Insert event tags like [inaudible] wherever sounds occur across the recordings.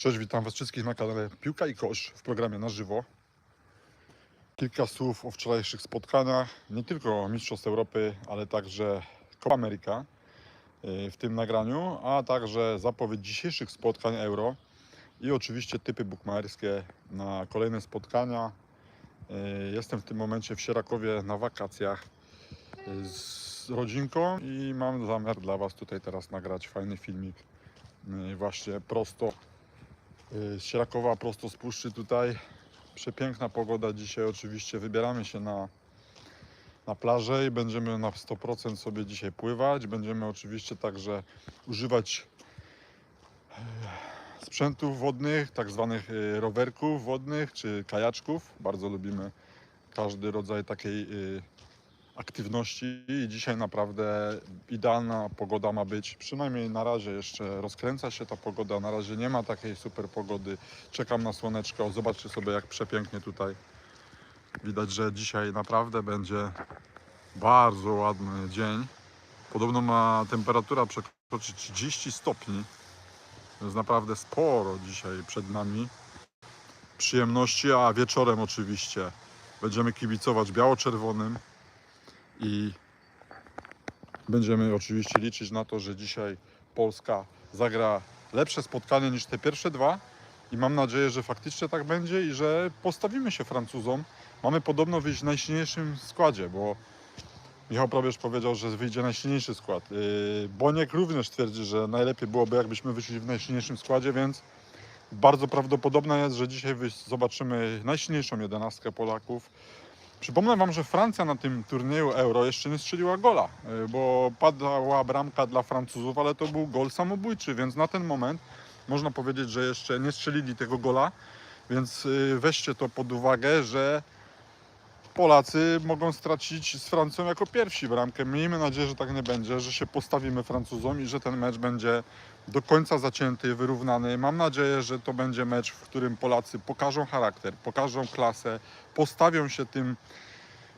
Cześć, witam Was wszystkich na kanale Piłka i Kosz w programie na żywo. Kilka słów o wczorajszych spotkaniach, nie tylko Mistrzostw Europy, ale także Copa America yy, w tym nagraniu, a także zapowiedź dzisiejszych spotkań Euro i oczywiście typy bukmacherskie na kolejne spotkania. Yy, Jestem w tym momencie w Sierakowie na wakacjach yy, z rodzinką i mam zamiar dla Was tutaj teraz nagrać fajny filmik właśnie prosto z Sierakowa prosto z puszczy tutaj. Przepiękna pogoda dzisiaj oczywiście. Wybieramy się na, na plażę i będziemy na 100% sobie dzisiaj pływać. Będziemy oczywiście także używać e, sprzętów wodnych, tak zwanych e, rowerków wodnych czy kajaczków. Bardzo lubimy każdy rodzaj takiej aktywności i dzisiaj naprawdę idealna pogoda ma być. Przynajmniej na razie jeszcze rozkręca się ta pogoda. Na razie nie ma takiej super pogody. Czekam na słoneczko. Zobaczcie sobie jak przepięknie tutaj. Widać, że dzisiaj naprawdę będzie bardzo ładny dzień. Podobno ma temperatura przekroczyć 30 stopni. To jest naprawdę sporo dzisiaj przed nami. Przyjemności, a wieczorem oczywiście będziemy kibicować biało-czerwonym i będziemy oczywiście liczyć na to, że dzisiaj Polska zagra lepsze spotkanie niż te pierwsze dwa i mam nadzieję, że faktycznie tak będzie i że postawimy się Francuzom. Mamy podobno wyjść w najsilniejszym składzie, bo Michał Probierz powiedział, że wyjdzie najsilniejszy skład. Yy, Boniek również twierdzi, że najlepiej byłoby, jakbyśmy wyszli w najsilniejszym składzie, więc bardzo prawdopodobne jest, że dzisiaj zobaczymy najsilniejszą jedenastkę Polaków. Przypomnę Wam, że Francja na tym turnieju Euro jeszcze nie strzeliła gola, y, bo padała bramka dla Francuzów, ale to był gol samobójczy, więc na ten moment można powiedzieć, że jeszcze nie strzelili tego gola, więc y, weźcie to pod uwagę, że Polacy mogą stracić z Francją jako pierwsi bramkę. Miejmy nadzieję, że tak nie będzie, że się postawimy Francuzom i że ten mecz będzie do końca zacięty, wyrównany. Mam nadzieję, że to będzie mecz, w którym Polacy pokażą charakter, pokażą klasę, postawią się tym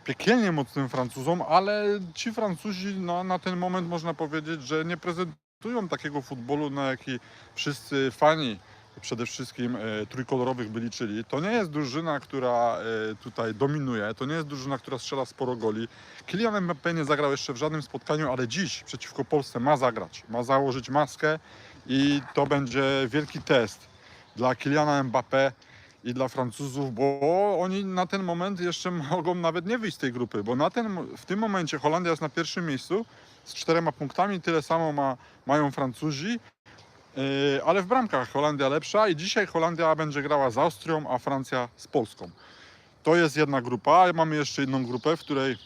piekielnie mocnym Francuzom, ale ci Francuzi no, na ten moment można powiedzieć, że nie prezentują takiego futbolu, na jaki wszyscy fani przede wszystkim e, trójkolorowych by liczyli. To nie jest drużyna, która e, tutaj dominuje, to nie jest drużyna, która strzela sporo goli. Kylian Mbappé nie zagrał jeszcze w żadnym spotkaniu, ale dziś przeciwko Polsce ma zagrać, ma założyć maskę i to będzie wielki test dla Kyliana Mbappé i dla Francuzów, bo oni na ten moment jeszcze mogą nawet nie wyjść z tej grupy, bo na ten, w tym momencie Holandia jest na pierwszym miejscu z czterema punktami, tyle samo ma, mają Francuzi, ale w bramkach Holandia lepsza i dzisiaj Holandia będzie grała z Austrią, a Francja z Polską. To jest jedna grupa, mamy jeszcze jedną grupę, w której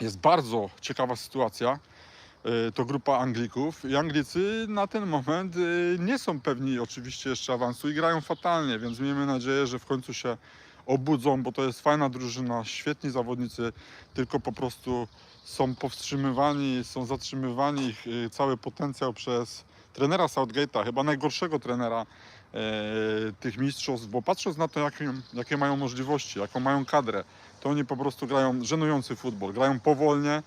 jest bardzo ciekawa sytuacja. Yy, To grupa Anglików i Anglicy na ten moment yy, nie są pewni oczywiście jeszcze awansu i grają fatalnie, więc miejmy nadzieję, że w końcu się obudzą, bo to jest fajna drużyna, świetni zawodnicy, tylko po prostu są powstrzymywani, są zatrzymywani ich yy, cały potencjał przez trenera Southgate'a, chyba najgorszego trenera e, tych mistrzostw, bo patrząc na to, jakie, jakie mają możliwości, jaką mają kadrę, to oni po prostu grają żenujący futbol. Grają powolnie,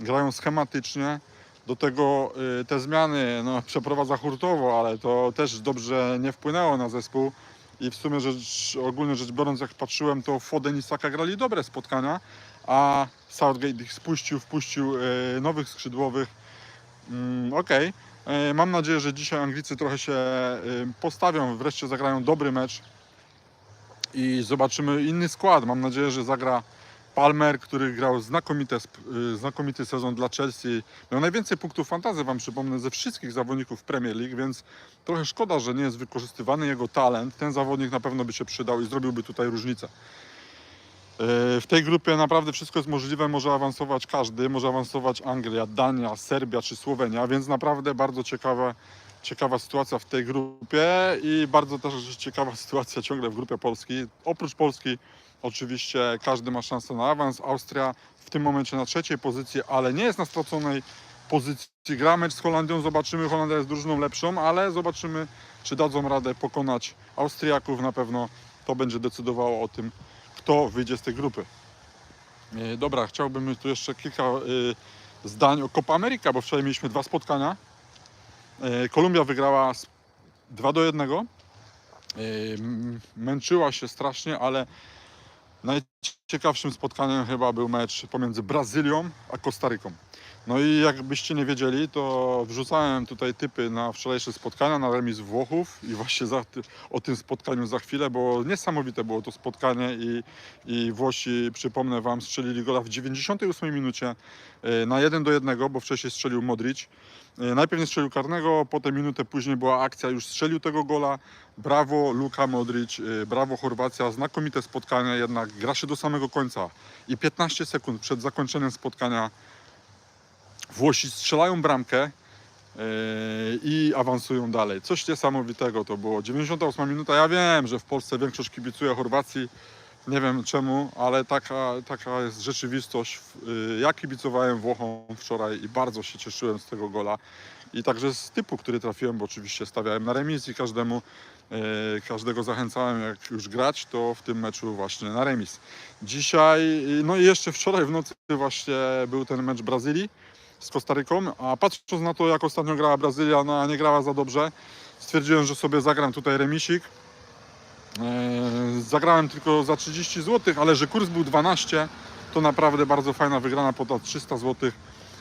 grają schematycznie. Do tego e, te zmiany no, [laughs] przeprowadza hurtowo, ale to też dobrze nie wpłynęło na zespół. I w sumie rzecz, ogólnie rzecz biorąc, jak patrzyłem, to Foden i Saka grali dobre spotkania, a Southgate ich spuścił, wpuścił e, nowych skrzydłowych. Mm, Okej. E, Mam nadzieję, że dzisiaj Anglicy trochę się e, postawią, wreszcie zagrają dobry mecz i zobaczymy inny skład. Mam nadzieję, że zagra Palmer, który grał znakomite, e, znakomity sezon dla Chelsea. Miał najwięcej punktów fantazy, Wam przypomnę, ze wszystkich zawodników Premier League, więc trochę szkoda, że nie jest wykorzystywany jego talent. Ten zawodnik na pewno by się przydał i zrobiłby tutaj różnicę. E, W tej grupie naprawdę wszystko jest możliwe, może awansować każdy, może awansować Anglia, Dania, Serbia czy Słowenia, więc naprawdę bardzo ciekawa, ciekawa sytuacja w tej grupie i bardzo też ciekawa [laughs] sytuacja ciągle w grupie Polski. Oprócz Polski oczywiście każdy ma szansę na awans. Austria w tym momencie na trzeciej pozycji, ale nie jest na straconej pozycji. Gra mecz z Holandią, zobaczymy, Holandia jest drużyną lepszą, ale zobaczymy, czy dadzą radę pokonać Austriaków. Na pewno to będzie decydowało o tym, kto wyjdzie z tej grupy. E, Dobra, chciałbym tu jeszcze kilka e, zdań o Copa America, bo wczoraj mieliśmy dwa spotkania. E, Kolumbia wygrała z 2 do 1. Yy, m- Męczyła się strasznie, ale najciekawszym spotkaniem chyba był mecz pomiędzy Brazylią a Kostaryką. No i jakbyście nie wiedzieli, to wrzucałem tutaj typy na wczorajsze spotkania, na remis Włochów i właśnie za, o tym spotkaniu za chwilę, bo niesamowite było to spotkanie i, i Włosi, przypomnę Wam, strzelili gola w 98 minucie e, na 1 do 1, bo wcześniej strzelił Modric. E, Najpierw nie strzelił karnego, potem minutę później była akcja, już strzelił tego gola. Brawo Luka Modric, e, brawo Chorwacja, znakomite spotkanie, jednak gra się do samego końca. I 15 sekund przed zakończeniem spotkania Włosi strzelają bramkę e, i awansują dalej. Coś niesamowitego to było. 98 minuta. Ja wiem, że w Polsce większość kibicuje Chorwacji. Nie wiem czemu, ale taka, taka jest rzeczywistość. Y, Ja kibicowałem Włochom wczoraj i bardzo się cieszyłem z tego gola. I także z typu, który trafiłem, bo oczywiście stawiałem na remis i każdemu, e, każdego zachęcałem, jak już grać, to w tym meczu właśnie na remis. Dzisiaj, no i jeszcze wczoraj w nocy właśnie był ten mecz Brazylii z Kostaryką, a patrząc na to, jak ostatnio grała Brazylia, no a nie grała za dobrze, stwierdziłem, że sobie zagram tutaj remisik. Eee, Zagrałem tylko za 30 zł, ale że kurs był 12, to naprawdę bardzo fajna wygrana ponad 300 zł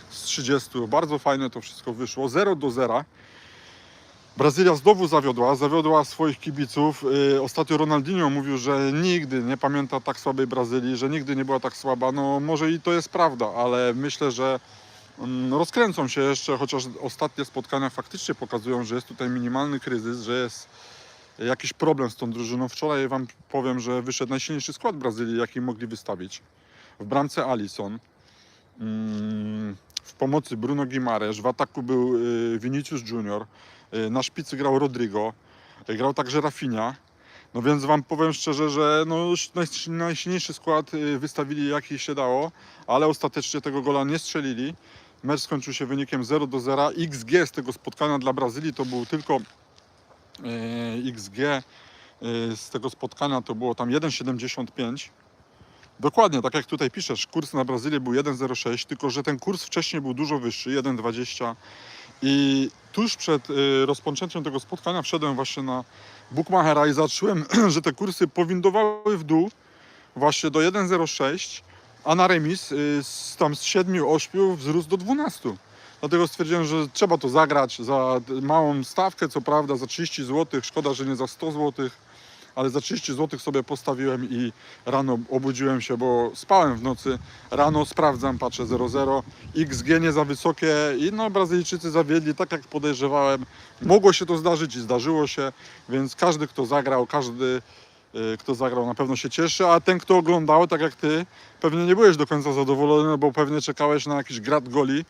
z 30. Bardzo fajne to wszystko wyszło. 0 do 0. Brazylia znowu zawiodła, zawiodła swoich kibiców. Yy, Ostatnio Ronaldinho mówił, że nigdy nie pamięta tak słabej Brazylii, że nigdy nie była tak słaba. No może i to jest prawda, ale myślę, że rozkręcą się jeszcze, chociaż ostatnie spotkania faktycznie pokazują, że jest tutaj minimalny kryzys, że jest jakiś problem z tą drużyną. Wczoraj Wam powiem, że wyszedł najsilniejszy skład Brazylii, jaki mogli wystawić. W bramce Alisson, mm, w pomocy Bruno Guimaraes, w ataku był y, Vinicius Junior, y, na szpicy grał Rodrigo, grał także Rafinha. No więc Wam powiem szczerze, że no, najsilniejszy skład y, wystawili jaki się dało, ale ostatecznie tego gola nie strzelili. Mecz skończył się wynikiem 0 do 0. XG z tego spotkania dla Brazylii to był tylko e, XG e, z tego spotkania to było tam 1,75. Dokładnie, tak jak tutaj piszesz, kurs na Brazylię był 1,06, tylko że ten kurs wcześniej był dużo wyższy, 1,20. I tuż przed e, rozpoczęciem tego spotkania wszedłem właśnie na Bookmachera i zacząłem, [clears throat] że te kursy powindowały w dół właśnie do 1,06, a na remis y, z, tam z 7-8 wzrósł do 12. Dlatego stwierdziłem, że trzeba to zagrać za małą stawkę, co prawda za 30 zł. Szkoda, że nie za 100 zł, ale za 30 zł sobie postawiłem i rano obudziłem się, bo spałem w nocy. Rano sprawdzam, patrzę 0,0. XG nie za wysokie i no Brazylijczycy zawiedli, tak jak podejrzewałem. Mogło się to zdarzyć i zdarzyło się, więc każdy, kto zagrał, każdy kto zagrał na pewno się cieszy, a ten, kto oglądał, tak jak ty, pewnie nie byłeś do końca zadowolony, bo pewnie czekałeś na jakiś grad goli,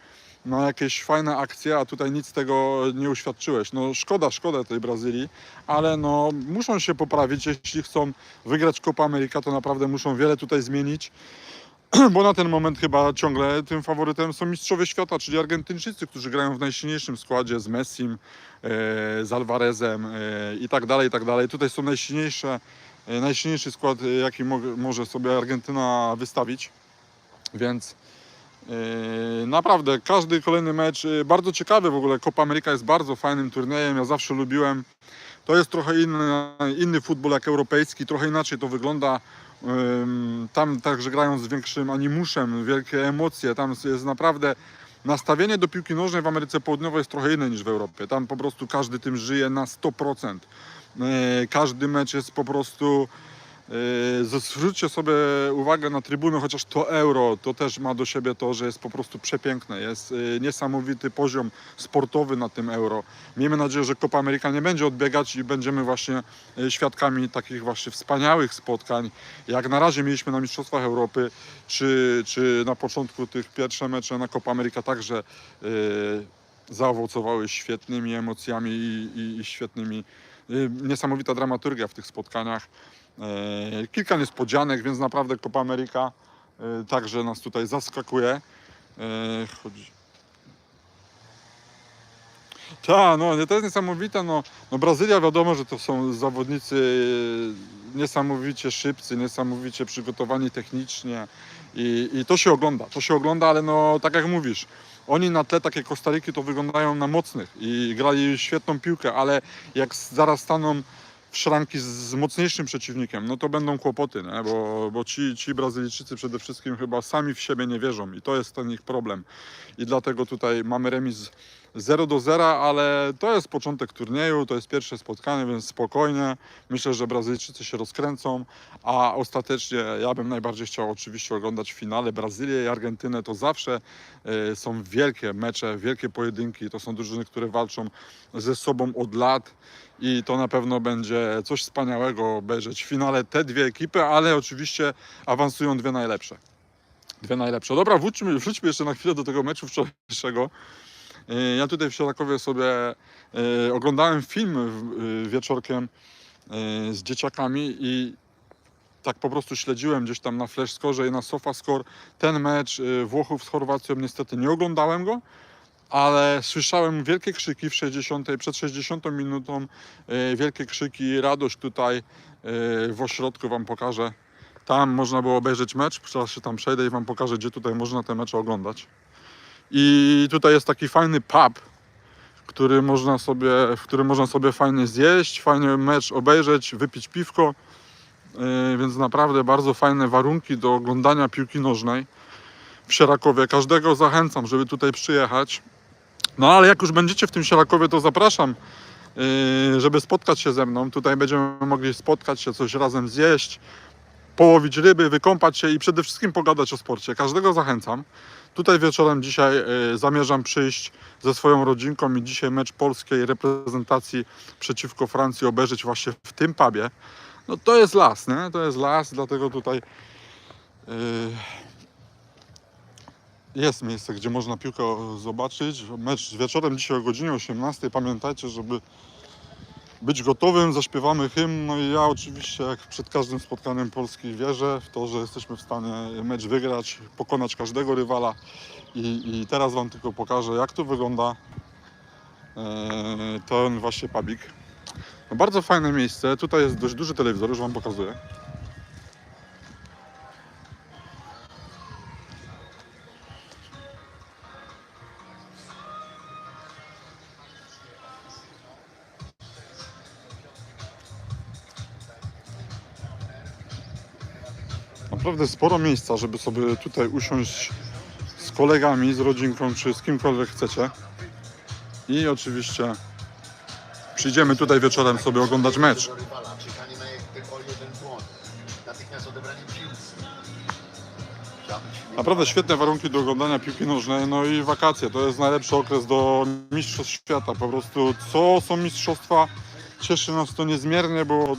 na jakieś fajne akcje, a tutaj nic tego nie uświadczyłeś. No szkoda, szkoda tej Brazylii, ale no muszą się poprawić, jeśli chcą wygrać Copa America, to naprawdę muszą wiele tutaj zmienić. [clears throat] Bo na ten moment chyba ciągle tym faworytem są mistrzowie świata, czyli Argentyńczycy, którzy grają w najsilniejszym składzie z Messim, e, z Alvarezem e, i tak dalej, i tak dalej. Tutaj są najsilniejsze, najsilniejszy skład, e, jaki mo- może sobie Argentyna wystawić. Więc e, naprawdę każdy kolejny mecz, e, bardzo ciekawy w ogóle. Copa America jest bardzo fajnym turniejem. Ja zawsze lubiłem. To jest trochę inny, inny futbol jak europejski, trochę inaczej to wygląda. Tam także grają z większym animuszem, wielkie emocje. Tam jest naprawdę nastawienie do piłki nożnej w Ameryce Południowej jest trochę inne niż w Europie. Tam po prostu każdy tym żyje na 100%. Yy, Każdy mecz jest po prostu. Yy, Zwróćcie sobie uwagę na trybuny, chociaż to euro to też ma do siebie to, że jest po prostu przepiękne. Jest yy, niesamowity poziom sportowy na tym euro. Miejmy nadzieję, że Copa America nie będzie odbiegać i będziemy właśnie świadkami takich właśnie wspaniałych spotkań, jak na razie mieliśmy na Mistrzostwach Europy, czy, czy na początku tych pierwsze mecze na Copa America także yy, zaowocowały świetnymi emocjami i, i, i świetnymi, niesamowita dramaturgia w tych spotkaniach. Yy, Kilka niespodzianek, więc naprawdę Copa America yy, także nas tutaj zaskakuje. Chodzi... Tak, no to jest niesamowite. No, no Brazylia wiadomo, że to są zawodnicy niesamowicie szybcy, niesamowicie przygotowani technicznie i, i to się ogląda, to się ogląda, ale no tak jak mówisz, oni na tle takiej Kostaryki to wyglądają na mocnych i grali świetną piłkę, ale jak zaraz staną w szranki z, mocniejszym przeciwnikiem, no to będą kłopoty, nie? bo, bo ci, ci Brazylijczycy przede wszystkim chyba sami w siebie nie wierzą i to jest ten ich problem. I dlatego tutaj mamy remis 0 do 0, ale to jest początek turnieju, to jest pierwsze spotkanie, więc spokojnie. Myślę, że Brazylijczycy się rozkręcą, a ostatecznie ja bym najbardziej chciał oczywiście oglądać finale Brazylię i Argentynę. To zawsze e, są wielkie mecze, wielkie pojedynki. To są drużyny, które walczą ze sobą od lat i to na pewno będzie coś wspaniałego obejrzeć w finale te dwie ekipy, ale oczywiście awansują dwie najlepsze. Dwie najlepsze. Dobra, wróćmy, wróćmy jeszcze na chwilę do tego meczu wczorajszego. E, Ja tutaj w Sierakowie sobie e, oglądałem film e, wieczorkiem z dzieciakami i tak po prostu śledziłem gdzieś tam na Flash Score i na SofaScore ten mecz Włochów z Chorwacją. Niestety nie oglądałem go, ale słyszałem wielkie krzyki w 60, przed 60 minutą, wielkie krzyki, radość tutaj w ośrodku Wam pokażę. Tam można było obejrzeć mecz, zaraz się tam przejdę i Wam pokażę, gdzie tutaj można te mecze oglądać. I tutaj jest taki fajny pub, który można sobie, w którym można sobie fajnie zjeść, fajnie mecz obejrzeć, wypić piwko. Yy, Więc naprawdę bardzo fajne warunki do oglądania piłki nożnej w Sierakowie. Każdego zachęcam, żeby tutaj przyjechać. No ale jak już będziecie w tym Sierakowie, to zapraszam, yy, żeby spotkać się ze mną. Tutaj będziemy mogli spotkać się, coś razem zjeść, połowić ryby, wykąpać się i przede wszystkim pogadać o sporcie. Każdego zachęcam. Tutaj wieczorem dzisiaj y, zamierzam przyjść ze swoją rodzinką i dzisiaj mecz polskiej reprezentacji przeciwko Francji obejrzeć właśnie w tym pubie. No to jest las, nie? To jest las, dlatego tutaj y, jest miejsce, gdzie można piłkę zobaczyć. Mecz wieczorem dzisiaj o godzinie 18. Pamiętajcie, żeby być gotowym, zaśpiewamy hymn. No i ja oczywiście, jak przed każdym spotkaniem Polski, wierzę w to, że jesteśmy w stanie mecz wygrać, pokonać każdego rywala. I, i teraz Wam tylko pokażę, jak to wygląda e, ten właśnie pubik. No bardzo fajne miejsce. Tutaj jest dość duży telewizor, już Wam pokazuję. Naprawdę sporo miejsca, żeby sobie tutaj usiąść z kolegami, z rodzinką, czy z kimkolwiek chcecie. I oczywiście przyjdziemy tutaj wieczorem sobie oglądać mecz. Naprawdę świetne warunki do oglądania piłki nożnej, no i wakacje. To jest najlepszy okres do Mistrzostw Świata. Po prostu co są mistrzostwa, cieszy nas to niezmiernie, bo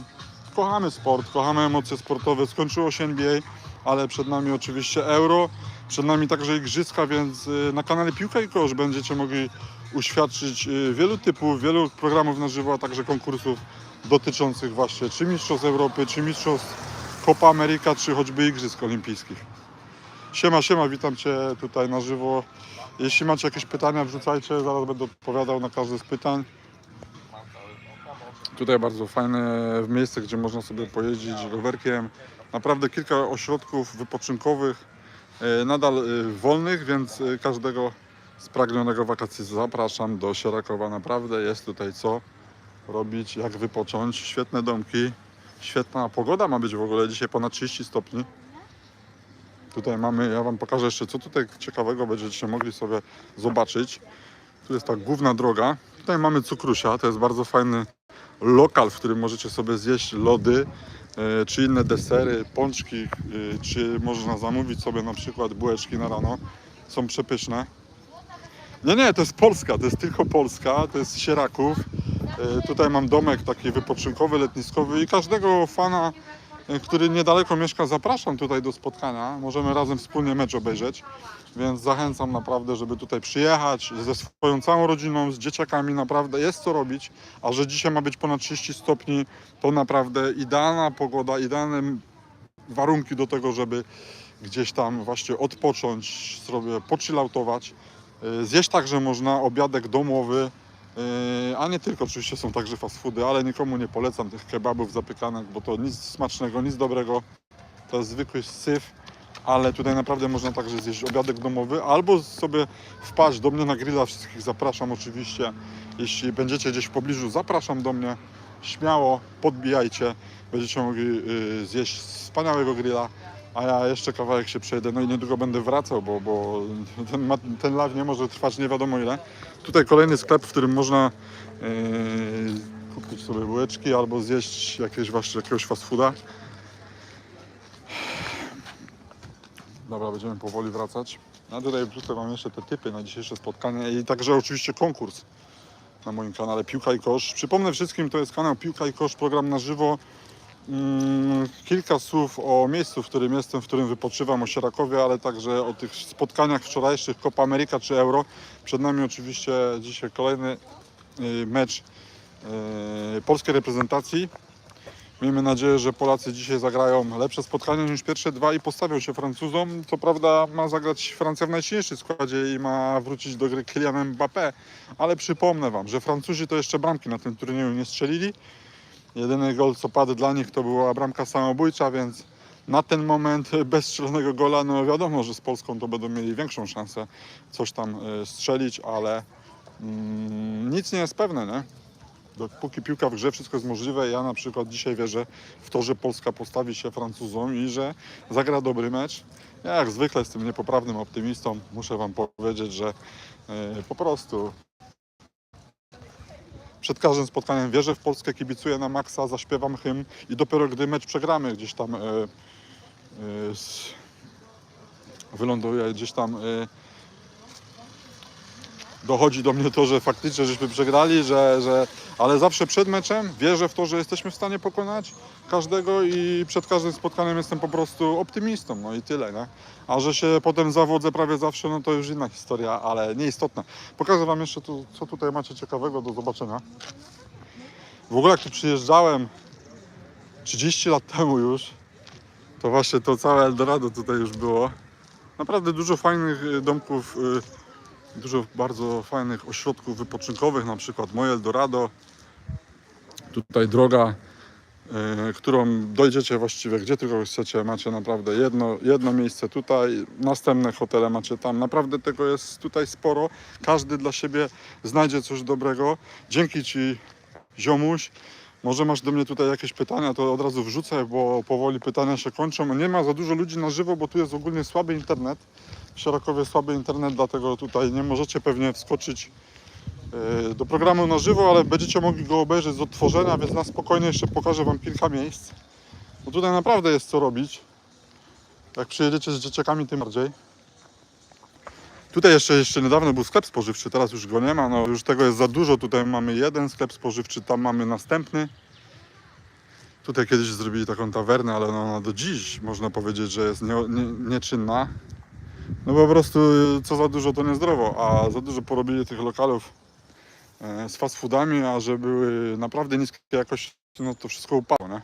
kochamy sport, kochamy emocje sportowe. Skończyło się NBA, ale przed nami oczywiście Euro, przed nami także Igrzyska, więc y, na kanale Piłka i Kosz będziecie mogli uświadczyć y, wielu typów, wielu programów na żywo, a także konkursów dotyczących właśnie czy Mistrzostw Europy, czy Mistrzostw Copa America, czy choćby Igrzysk Olimpijskich. Siema, siema, witam Cię tutaj na żywo. Jeśli macie jakieś pytania, wrzucajcie, zaraz będę odpowiadał na każde z pytań. Tutaj bardzo fajne miejsce, gdzie można sobie pojeździć rowerkiem. Naprawdę kilka ośrodków wypoczynkowych, e, nadal e, wolnych, więc e, każdego spragnionego wakacji zapraszam do Sierakowa. Naprawdę jest tutaj co robić, jak wypocząć. Świetne domki, świetna pogoda ma być w ogóle, dzisiaj ponad 30 stopni. Tutaj mamy, ja Wam pokażę jeszcze, co tutaj ciekawego będziecie mogli sobie zobaczyć. Tu jest ta główna droga. Tutaj mamy cukrusia, to jest bardzo fajny lokal, w którym możecie sobie zjeść lody, e, czy inne desery, pączki, e, czy można zamówić sobie na przykład bułeczki na rano. Są przepyszne. Nie, nie, to jest Polska, to jest tylko Polska, to jest Sieraków. E, Tutaj mam domek taki wypoczynkowy, letniskowy i każdego fana który niedaleko mieszka, zapraszam tutaj do spotkania. Możemy razem wspólnie mecz obejrzeć, więc zachęcam naprawdę, żeby tutaj przyjechać ze swoją całą rodziną, z dzieciakami. Naprawdę jest co robić, a że dzisiaj ma być ponad 30 stopni, to naprawdę idealna pogoda, idealne warunki do tego, żeby gdzieś tam właśnie odpocząć, sobie pochilloutować. Yy, Zjeść także można obiadek domowy, a nie tylko, oczywiście są także fast foody, ale nikomu nie polecam tych kebabów zapykanek, bo to nic smacznego, nic dobrego. To jest zwykły syf, ale tutaj naprawdę można także zjeść obiadek domowy albo sobie wpaść do mnie na grilla. Wszystkich zapraszam oczywiście. Jeśli będziecie gdzieś w pobliżu, zapraszam do mnie. śmiało podbijajcie, będziecie mogli y, zjeść wspaniałego grilla, a ja jeszcze kawałek się przejdę, no i niedługo będę wracał, bo, bo ten, ten live nie może trwać nie wiadomo ile. Tutaj kolejny sklep, w którym można y, kupić sobie bułeczki albo zjeść jakieś właśnie, jakiegoś fast fooda. Dobra, będziemy powoli wracać. A tutaj wrzucę Wam jeszcze te typy na dzisiejsze spotkanie i także oczywiście konkurs na moim kanale Piłka i Kosz. Przypomnę wszystkim, to jest kanał Piłka i Kosz, program na żywo. Mm, Kilka słów o miejscu, w którym jestem, w którym wypoczywam, o Sierakowie, ale także o tych spotkaniach wczorajszych Copa America czy Euro. Przed nami oczywiście dzisiaj kolejny y, mecz y, polskiej reprezentacji. Miejmy nadzieję, że Polacy dzisiaj zagrają lepsze spotkanie niż pierwsze dwa i postawią się Francuzom. Co prawda ma zagrać Francja w najsilniejszym składzie i ma wrócić do gry Kylian Mbappé, ale przypomnę Wam, że Francuzi to jeszcze bramki na tym turnieju nie strzelili. Jedyny gol co padł dla nich to była bramka samobójcza, więc na ten moment [laughs] bez strzelonego gola, no wiadomo, że z Polską to będą mieli większą szansę coś tam e, strzelić, ale mm, nic nie jest pewne, nie? Dopóki piłka w grze, wszystko jest możliwe. Ja na przykład dzisiaj wierzę w to, że Polska postawi się Francuzom i że zagra dobry mecz. Ja jak zwykle tym niepoprawnym optymistą muszę Wam powiedzieć, że e, po prostu przed każdym spotkaniem wierzę w Polskę, kibicuję na maksa, zaśpiewam hymn i dopiero gdy mecz przegramy gdzieś tam e, e, s- wyląduje gdzieś tam e, dochodzi do mnie to, że faktycznie żeśmy przegrali, że, że, ale zawsze przed meczem wierzę w to, że jesteśmy w stanie pokonać każdego i przed każdym spotkaniem jestem po prostu optymistą, no i tyle, nie? A że się potem zawodzę prawie zawsze, no to już inna historia, ale nieistotna. Pokażę Wam jeszcze tu, co tutaj macie ciekawego do zobaczenia. W ogóle jak tu przyjeżdżałem 30 lat temu już, to właśnie to całe Eldorado tutaj już było. Naprawdę dużo fajnych domków, y, dużo bardzo fajnych ośrodków wypoczynkowych, na przykład moje Eldorado. Tutaj droga, y, którą dojdziecie właściwie gdzie tylko chcecie. Macie naprawdę jedno, jedno miejsce tutaj, następne hotele macie tam. Naprawdę tego jest tutaj sporo. Każdy dla siebie znajdzie coś dobrego. Dzięki Ci, ziomuś. Może masz do mnie tutaj jakieś pytania, to od razu wrzucę, bo powoli pytania się kończą. Nie ma za dużo ludzi na żywo, bo tu jest ogólnie słaby internet. W Sierakowie słaby internet, dlatego tutaj nie możecie pewnie wskoczyć e, do programu na żywo, ale będziecie mogli go obejrzeć z odtworzenia, więc na spokojnie jeszcze pokażę Wam kilka miejsc. Bo tutaj naprawdę jest co robić. Jak przyjedziecie z dzieciakami, tym bardziej. Tutaj jeszcze, jeszcze niedawno był sklep spożywczy, teraz już go nie ma. No, już tego jest za dużo. Tutaj mamy jeden sklep spożywczy, tam mamy następny. Tutaj kiedyś zrobili taką tawernę, ale no, ona do dziś można powiedzieć, że jest nie, nie, nieczynna. No po prostu y, co za dużo to niezdrowo, a za dużo porobili tych lokalów e, z fast foodami, a że były naprawdę niskie jakości, no to wszystko upadło, nie?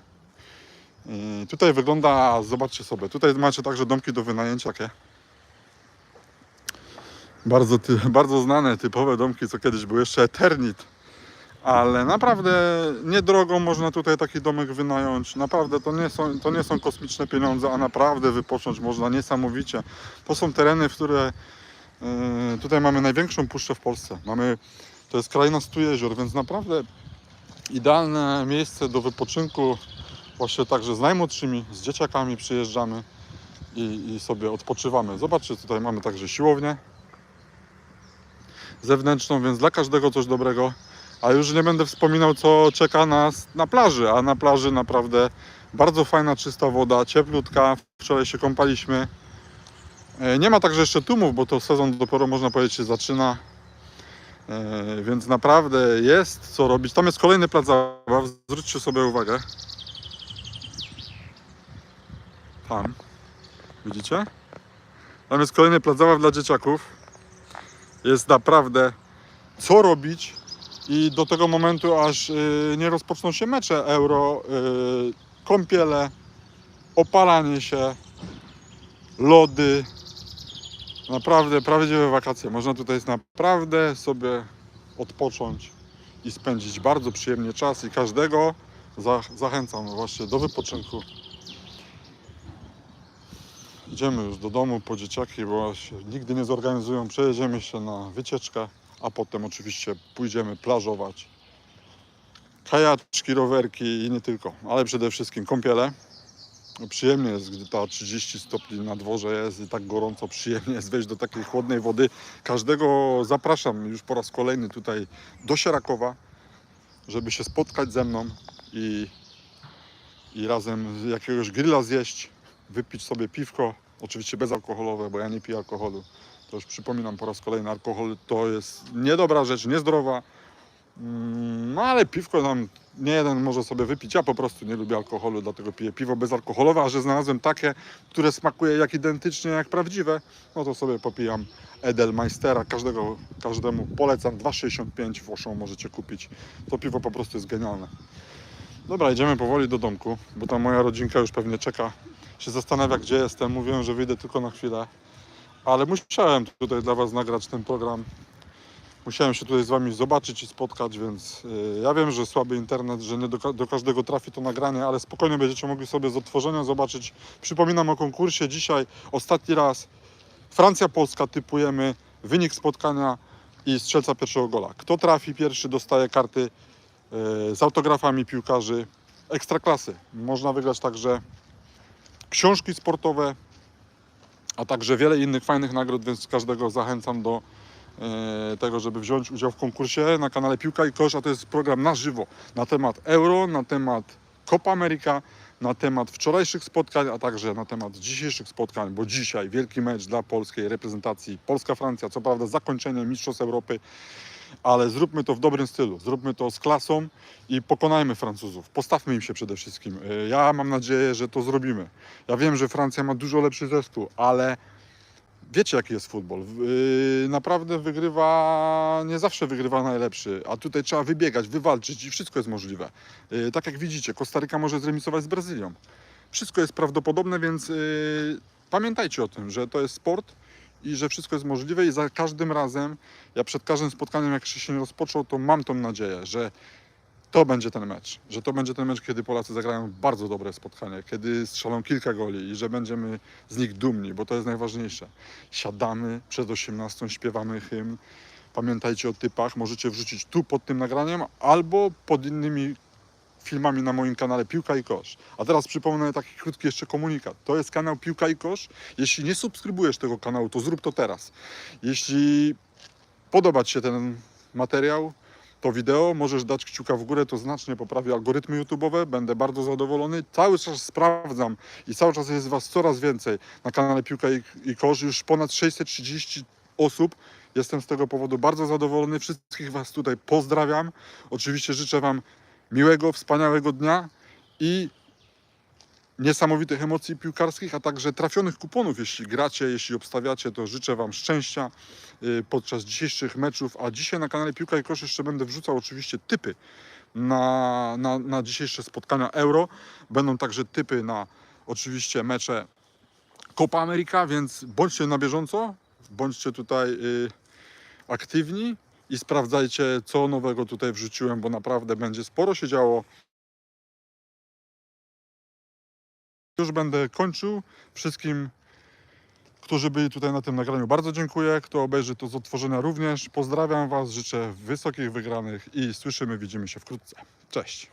I tutaj wygląda, zobaczcie sobie, tutaj macie także domki do wynajęcia, takie bardzo, ty, [laughs] bardzo znane, typowe domki, co kiedyś były, jeszcze Eternit. Ale naprawdę niedrogo można tutaj taki domek wynająć. Naprawdę to nie, są, to nie są kosmiczne pieniądze, a naprawdę wypocząć można niesamowicie. To są tereny, w które yy, tutaj mamy największą puszczę w Polsce. Mamy, to jest kraina stu jezior, więc naprawdę idealne miejsce do wypoczynku. Właśnie także z najmłodszymi, z dzieciakami przyjeżdżamy i, i sobie odpoczywamy. Zobaczcie, tutaj mamy także siłownię zewnętrzną, więc dla każdego coś dobrego. A już nie będę wspominał, co czeka nas na plaży. A na plaży naprawdę bardzo fajna, czysta woda, cieplutka. Wczoraj się kąpaliśmy. E, Nie ma także jeszcze tłumów, bo to sezon dopiero można powiedzieć się zaczyna. E, Więc naprawdę jest co robić. Tam jest kolejny plac zabaw. Zwróćcie sobie uwagę. Tam. Widzicie? Tam jest kolejny plac zabaw dla dzieciaków jest naprawdę co robić i do tego momentu, aż y, nie rozpoczną się mecze euro, y, kąpiele, opalanie się, lody. Naprawdę prawdziwe wakacje. Można tutaj naprawdę sobie odpocząć i spędzić bardzo przyjemnie czas i każdego za, zachęcam właśnie do wypoczynku. Idziemy już do domu po dzieciaki, bo nigdy nie zorganizują. Przejedziemy się na wycieczkę, a potem oczywiście pójdziemy plażować. kajaczki, rowerki i nie tylko, ale przede wszystkim kąpiele. Przyjemnie jest, gdy ta 30 stopni na dworze jest i tak gorąco, przyjemnie jest wejść do takiej chłodnej wody. Każdego zapraszam już po raz kolejny tutaj do Sierakowa, żeby się spotkać ze mną i, i razem jakiegoś grilla zjeść, wypić sobie piwko, oczywiście bezalkoholowe, bo ja nie piję alkoholu. To już przypominam po raz kolejny, alkohol to jest niedobra rzecz, niezdrowa. Mm, No ale piwko tam nie jeden może sobie wypić. Ja po prostu nie lubię alkoholu, dlatego piję piwo bezalkoholowe, a że znalazłem takie, które smakuje jak identycznie jak prawdziwe, no to sobie popijam Edelmeistera. Każdego, każdemu polecam. 2,65 Włoszą możecie kupić. To piwo po prostu jest genialne. Dobra, idziemy powoli do domku, bo tam moja rodzinka już pewnie czeka. Się zastanawia, gdzie jestem. Mówiłem, że wyjdę tylko na chwilę. Ale musiałem tutaj dla Was nagrać ten program. Musiałem się tutaj z Wami zobaczyć i spotkać, więc y, ja wiem, że słaby internet, że nie do, do każdego trafi to nagranie, ale spokojnie będziecie mogli sobie z odtworzenia zobaczyć. Przypominam o konkursie dzisiaj, ostatni raz. Francja-Polska typujemy wynik spotkania i strzelca pierwszego gola. Kto trafi pierwszy dostaje karty y, z autografami piłkarzy ekstraklasy. Można wygrać także książki sportowe, a także wiele innych fajnych nagród, więc każdego zachęcam do e, tego, żeby wziąć udział w konkursie na kanale Piłka i Kosz, a to jest program na żywo. Na temat Euro, na temat Copa America, na temat wczorajszych spotkań, a także na temat dzisiejszych spotkań, bo dzisiaj wielki mecz dla polskiej reprezentacji. Polska-Francja, co prawda zakończenie Mistrzostw Europy, ale zróbmy to w dobrym stylu, zróbmy to z klasą i pokonajmy Francuzów. Postawmy im się przede wszystkim. E, Ja mam nadzieję, że to zrobimy. Ja wiem, że Francja ma dużo lepszy zespół, ale wiecie jaki jest futbol. Yy, Naprawdę wygrywa, nie zawsze wygrywa najlepszy, a tutaj trzeba wybiegać, wywalczyć i wszystko jest możliwe. Yy, Tak jak widzicie, Kostaryka może zremisować z Brazylią. Wszystko jest prawdopodobne, więc yy, pamiętajcie o tym, że to jest sport i że wszystko jest możliwe i za każdym razem, ja przed każdym spotkaniem, jak się rozpoczął, to mam tą nadzieję, że to będzie ten mecz, że to będzie ten mecz, kiedy Polacy zagrają bardzo dobre spotkanie, kiedy strzelą kilka goli i że będziemy z nich dumni, bo to jest najważniejsze. Siadamy przed 18, śpiewamy hymn. Pamiętajcie o typach, możecie wrzucić tu pod tym nagraniem albo pod innymi filmami na moim kanale Piłka i Kosz. A teraz przypomnę taki krótki jeszcze komunikat. To jest kanał Piłka i Kosz. Jeśli nie subskrybujesz tego kanału, to zrób to teraz. Jeśli podoba Ci się ten materiał, to wideo, możesz dać kciuka w górę, to znacznie poprawi algorytmy YouTube'owe, będę bardzo zadowolony. Cały czas sprawdzam i cały czas jest Was coraz więcej na kanale Piłka i, i Kosz, już ponad 630 osób. Jestem z tego powodu bardzo zadowolony. Wszystkich Was tutaj pozdrawiam. Oczywiście życzę Wam miłego, wspaniałego dnia i niesamowitych emocji piłkarskich, a także trafionych kuponów, jeśli gracie, jeśli obstawiacie, to życzę Wam szczęścia y, podczas dzisiejszych meczów, a dzisiaj na kanale Piłka i Kosz jeszcze będę wrzucał oczywiście typy na, na, na dzisiejsze spotkania Euro. Będą także typy na oczywiście mecze Copa America, więc bądźcie na bieżąco, bądźcie tutaj y, aktywni i sprawdzajcie, co nowego tutaj wrzuciłem, bo naprawdę będzie sporo się działo. Już będę kończył. Wszystkim, którzy byli tutaj na tym nagraniu, bardzo dziękuję. Kto obejrzy to z odtworzenia również. Pozdrawiam Was, życzę wysokich wygranych i słyszymy, widzimy się wkrótce. Cześć.